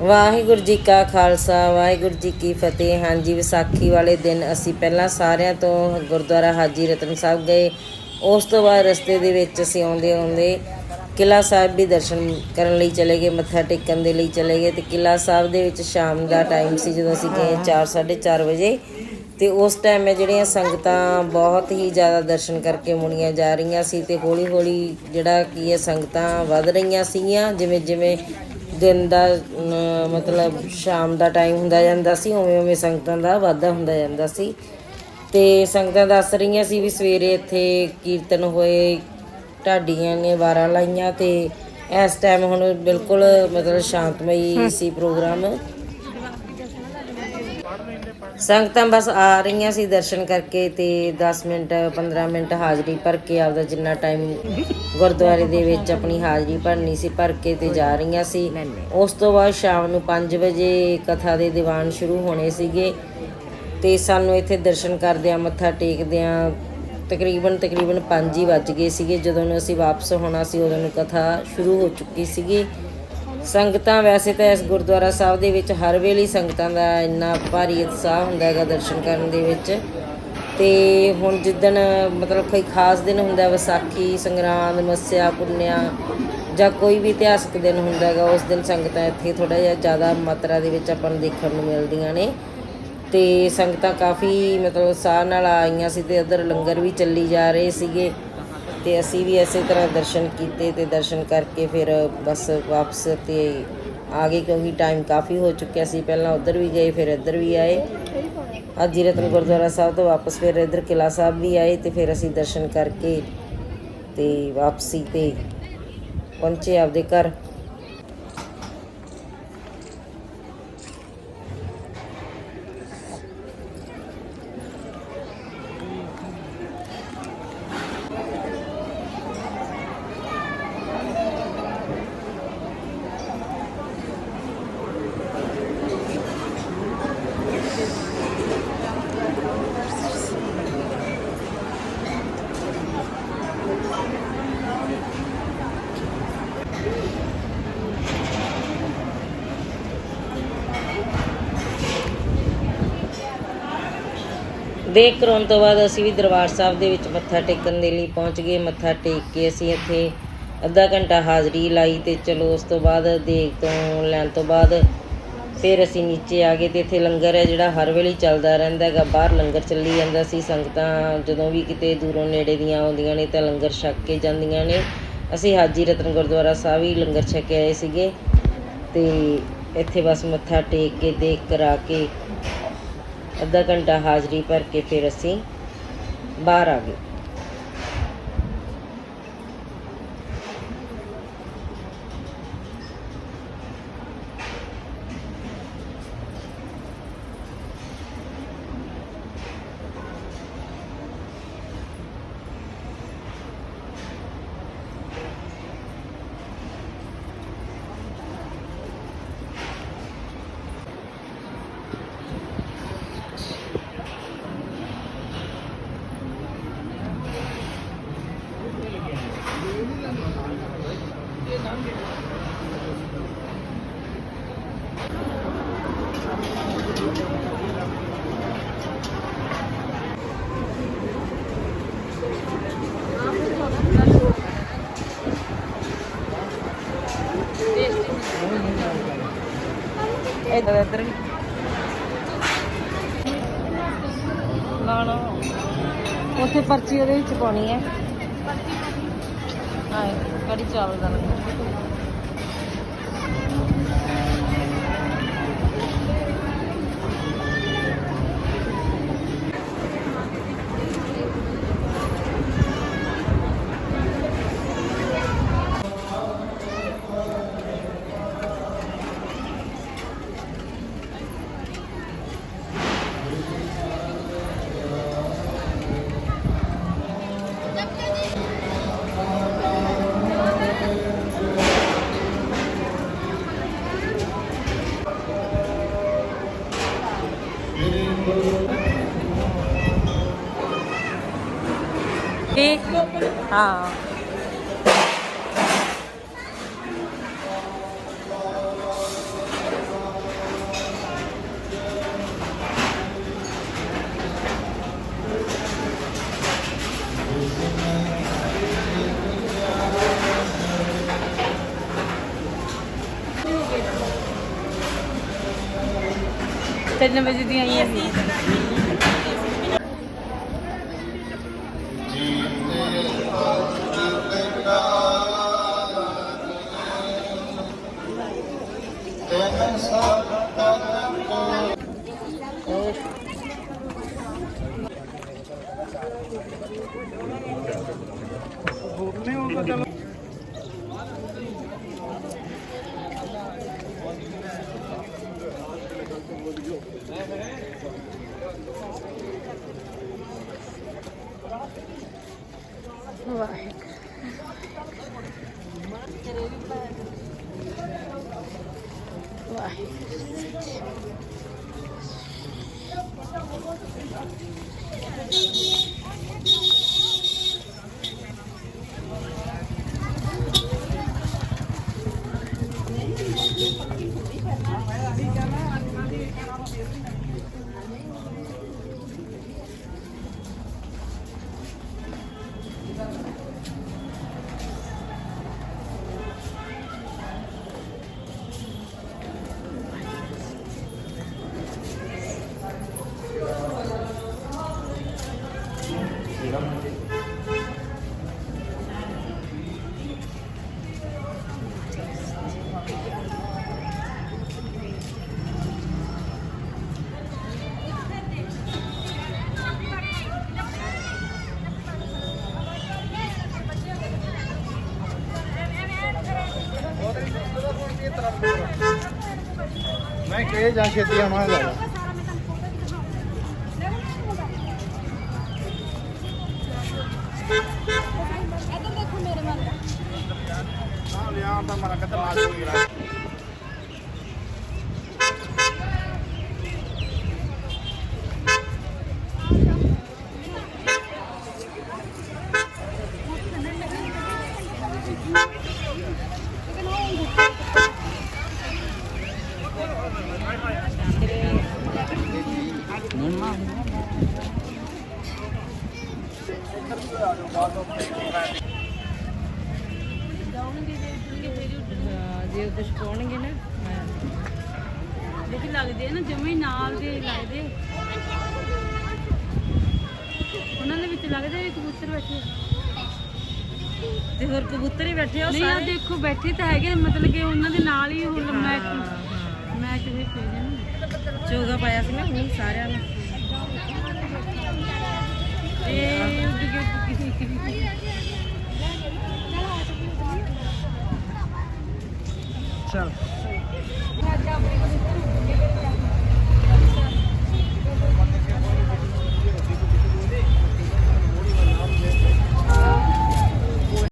ਵਾਹਿਗੁਰੂ ਜੀ ਕਾ ਖਾਲਸਾ, ਵਾਹਿਗੁਰੂ ਜੀ ਕੀ ਫਤਿਹ। ਹਾਂਜੀ, ਵਿਸਾਖੀ ਵਾਲੇ ਦਿਨ ਅਸੀਂ ਪਹਿਲਾਂ ਸਾਰਿਆਂ ਤੋਂ ਗੁਰਦੁਆਰਾ ਹਾਜੀ ਰਤਨ ਸਾਹਿਬ ਗਏ। ਉਸ ਤੋਂ ਬਾਅਦ ਰਸਤੇ ਦੇ ਵਿੱਚ ਅਸੀਂ ਆਉਂਦੇ ਆਉਂਦੇ ਕਿਲਾ ਸਾਹਿਬ ਵੀ ਦਰਸ਼ਨ ਕਰਨ ਲਈ ਚਲੇ ਗਏ, ਮੱਥਾ ਟੇਕਣ ਦੇ ਲਈ ਚਲੇ ਗਏ ਤੇ ਕਿਲਾ ਸਾਹਿਬ ਦੇ ਵਿੱਚ ਸ਼ਾਮ ਦਾ ਟਾਈਮ ਸੀ ਜਦੋਂ ਅਸੀਂ ਗਏ 4:30 ਵਜੇ। ਤੇ ਉਸ ਟਾਈਮ ਮੈਂ ਜਿਹੜੀਆਂ ਸੰਗਤਾਂ ਬਹੁਤ ਹੀ ਜ਼ਿਆਦਾ ਦਰਸ਼ਨ ਕਰਕੇ ਮੁੜੀਆਂ ਜਾ ਰਹੀਆਂ ਸੀ ਤੇ ਹੌਲੀ ਹੌਲੀ ਜਿਹੜਾ ਕੀ ਹੈ ਸੰਗਤਾਂ ਵੱਧ ਰਹੀਆਂ ਸੀਗੀਆਂ ਜਿਵੇਂ ਜਿਵੇਂ ਦਿਨ ਦਾ ਮਤਲਬ ਸ਼ਾਮ ਦਾ ਟਾਈਮ ਹੁੰਦਾ ਜਾਂਦਾ ਸੀ ਉਵੇਂ ਉਵੇਂ ਸੰਗਤਾਂ ਦਾ ਵਾਧਾ ਹੁੰਦਾ ਜਾਂਦਾ ਸੀ। ਤੇ ਸੰਗਤਾਂ ਦੱਸ ਰਹੀਆਂ ਸੀ ਵੀ ਸਵੇਰੇ ਇੱਥੇ ਕੀਰਤਨ ਹੋਏ ਢਾਡੀਆਂ ਨੇ ਵਾਰਾਂ ਲਾਈਆਂ ਤੇ ਇਸ ਟਾਈਮ ਹੁਣ ਬਿਲਕੁਲ ਮਤਲਬ ਸ਼ਾਂਤਮਈ ਸੀ ਪ੍ਰੋਗਰਾਮ ਸੰਗਤਾਂ ਬਸ ਆ ਰਹੀਆਂ ਸੀ ਦਰਸ਼ਨ ਕਰਕੇ ਤੇ 10 ਮਿੰਟ 15 ਮਿੰਟ ਹਾਜ਼ਰੀ ਭਰ ਕੇ ਆਪਦਾ ਜਿੰਨਾ ਟਾਈਮ ਗੁਰਦੁਆਰੇ ਦੇ ਵਿੱਚ ਆਪਣੀ ਹਾਜ਼ਰੀ ਭਰਨੀ ਸੀ, ਭਰ ਕੇ ਤੇ ਜਾ ਰਹੀਆਂ ਸੀ। ਉਸ ਤੋਂ ਬਾਅਦ ਸ਼ਾਮ ਨੂੰ 5 ਵਜੇ ਕਥਾ ਦੇ ਦੀਵਾਨ ਸ਼ੁਰੂ ਹੋਣੇ ਸੀਗੇ ਤੇ ਸਾਨੂੰ ਇੱਥੇ ਦਰਸ਼ਨ ਕਰਦਿਆਂ ਮੱਥਾ ਟੇਕਦਿਆਂ ਤਕਰੀਬਨ ਤਕਰੀਬਨ 5 ਹੀ ਵੱਜ ਗਏ ਸੀਗੇ। ਜਦੋਂ ਨੂੰ ਅਸੀਂ ਵਾਪਸ ਹੋਣਾ ਸੀ, ਉਦੋਂ ਨੂੰ ਕਥਾ ਸ਼ੁਰੂ ਹੋ ਚੁੱਕੀ ਸੀਗੀ। ਸੰਗਤਾਂ ਵੈਸੇ ਤਾਂ ਇਸ ਗੁਰਦੁਆਰਾ ਸਾਹਿਬ ਦੇ ਵਿੱਚ ਹਰ ਵੇਲੇ ਸੰਗਤਾਂ ਦਾ ਇੰਨਾ ਭਾਰੀ ਉਤਸ਼ਾਹ ਹੁੰਦਾ ਹੈਗਾ ਦਰਸ਼ਨ ਕਰਨ ਦੇ ਵਿੱਚ। ਤੇ ਹੁਣ ਜਿੱਦਣ ਮਤਲਬ ਕੋਈ ਖਾਸ ਦਿਨ ਹੁੰਦਾ ਵਿਸਾਖੀ, ਸੰਗਰਾਂਦ, ਮੱਸਿਆ, ਪੁੰਨਿਆ ਜਾਂ ਕੋਈ ਵੀ ਇਤਿਹਾਸਕ ਦਿਨ ਹੁੰਦਾ ਹੈਗਾ, ਉਸ ਦਿਨ ਸੰਗਤਾਂ ਇੱਥੇ ਥੋੜਾ ਜਿਹਾ ਜ਼ਿਆਦਾ ਮਾਤਰਾ ਦੇ ਵਿੱਚ ਆਪਾਂ ਨੂੰ ਦੇਖਣ ਨੂੰ ਮਿਲਦੀਆਂ ਨੇ। ਤੇ ਸੰਗਤਾਂ ਕਾਫੀ ਮਤਲਬ ਉਤਸ਼ਾਹ ਨਾਲ ਆਈਆਂ ਸੀ ਤੇ ਉਧਰ ਲੰਗਰ ਵੀ ਚੱਲੀ ਜਾ ਰਹੇ ਸੀਗੇ। ਤੇ ਅਸੀਂ ਵੀ ਇਸੇ ਤਰ੍ਹਾਂ ਦਰਸ਼ਨ ਕੀਤੇ ਤੇ ਦਰਸ਼ਨ ਕਰਕੇ ਫਿਰ ਬਸ ਵਾਪਸ ਤੇ ਆ ਗਏ ਕਿਉਂਕਿ ਟਾਈਮ ਕਾਫੀ ਹੋ ਚੁੱਕਿਆ ਸੀ। ਪਹਿਲਾਂ ਉਧਰ ਵੀ ਗਏ, ਫਿਰ ਇੱਧਰ ਵੀ ਆਏ। ਹਾਜੀ ਰਤਨ ਗੁਰਦੁਆਰਾ ਸਾਹਿਬ ਤੋਂ ਵਾਪਸ ਫਿਰ ਇੱਧਰ ਕਿਲਾ ਸਾਹਿਬ ਵੀ ਆਏ ਤੇ ਫਿਰ ਅਸੀਂ ਦਰਸ਼ਨ ਕਰਕੇ ਤੇ ਵਾਪਸੀ ਤੇ ਪਹੁੰਚੇ ਆਪਦੇ ਘਰ। ਦੇਖ ਕਰਾਉਣ ਤੋਂ ਬਾਅਦ ਅਸੀਂ ਵੀ ਦਰਬਾਰ ਸਾਹਿਬ ਦੇ ਵਿੱਚ ਮੱਥਾ ਟੇਕਣ ਦੇ ਲਈ ਪਹੁੰਚ ਗਏ, ਮੱਥਾ ਟੇਕ ਕੇ ਅਸੀਂ ਇੱਥੇ ਅੱਧਾ ਘੰਟਾ ਹਾਜ਼ਰੀ ਲਾਈ ਤੇ ਚਲੋ ਉਸ ਤੋਂ ਬਾਅਦ ਦੇਖ ਤੋਂ ਲੈਣ ਤੋਂ ਬਾਅਦ ਫਿਰ ਅਸੀਂ ਨੀਚੇ ਆ ਗਏ ਤੇ ਇੱਥੇ ਲੰਗਰ ਹੈ ਜਿਹੜਾ ਹਰ ਵੇਲੇ ਚੱਲਦਾ ਰਹਿੰਦਾ ਹੈਗਾ, ਬਾਹਰ ਲੰਗਰ ਚੱਲੀ ਜਾਂਦਾ ਸੀ, ਸੰਗਤਾਂ ਜਦੋਂ ਵੀ ਕਿਤੇ ਦੂਰੋਂ ਨੇੜੇ ਦੀਆਂ ਆਉਂਦੀਆਂ ਨੇ ਤਾਂ ਲੰਗਰ ਛਕ ਕੇ ਜਾਂਦੀਆਂ ਨੇ। ਅਸੀਂ ਹਾਜੀ ਰਤਨ ਗੁਰਦੁਆਰਾ ਸਾਹਿਬ ਹੀ ਲੰਗਰ ਛਕ ਕੇ ਆਏ ਸੀਗੇ ਤੇ ਇੱਥੇ ਬਸ ਮੱਥਾ ਟੇਕ ਕੇ ਦੇਖ ਕਰਾ ਕੇ ਅੱਧਾ ਘੰਟਾ ਹਾਜ਼ਰੀ ਭਰ ਕੇ ਫਿਰ ਅਸੀਂ ਬਾਹਰ ਆ ਗਏ। ਇੱਧਰ ਇੱਧਰ ਵੀ। ਨਾ ਨਾ ਉੱਥੇ ਪਰਚੀ ਉਹਦੇ ਵਿੱਚ ਪਾਉਣੀ ਹੈ। ਆਏ ਕੜੀ ਚਾਵਲ ਦਾ ਲੰਗਰ ਠੀਕ ਹਾਂ। ਤਿੰਨ ਵਜੇ ਦੀਆਂ ਆਈਆਂ ਸੀ Vai. ਮੈਂ ਕਿਹਾ ਜਾਂ ਛੇਤੀ ਆਵਾਂਗਾ ਹਾਂ ਲਿਆ ਤਾਂ ਮਰਾ ਕਿਤੇ ਲਾਜ ਹੋ ਗਿਆ ਜੇ ਕੁਝ ਪਾਉਣਗੇ ਨਾ ਦੇਖੀ ਲੱਗਦੇ ਆ ਨਾ ਜਮੇ ਨਾਲ ਦੇ ਲੱਗਦੇ ਉਹਨਾਂ ਦੇ ਵਿੱਚ ਲੱਗਦੇ ਵੀ ਕਬੂਤਰ ਬੈਠੇ ਤੇ ਹੋਰ ਕਬੂਤਰ ਹੀ ਬੈਠੇ ਹੋ ਨਹੀਂ ਆ ਦੇਖੋ ਬੈਠੇ ਤਾਂ ਹੈਗੇ ਮਤਲਬ ਕਿ ਉਹਨਾਂ ਦੇ ਨਾਲ ਹੀ ਹੁਣ ਮੈਚ ਮੈਚ ਹੋਏ ਪਏ ਨੇ ਚੋਗਾ ਪਾਇਆ ਸੀ ਨਾ ਹੁਣ ਸਾਰਿਆਂ ਨੇ। ਇਹ ਉੱਡ ਗਏ ਉੱਡ ਗਏ ਚਲ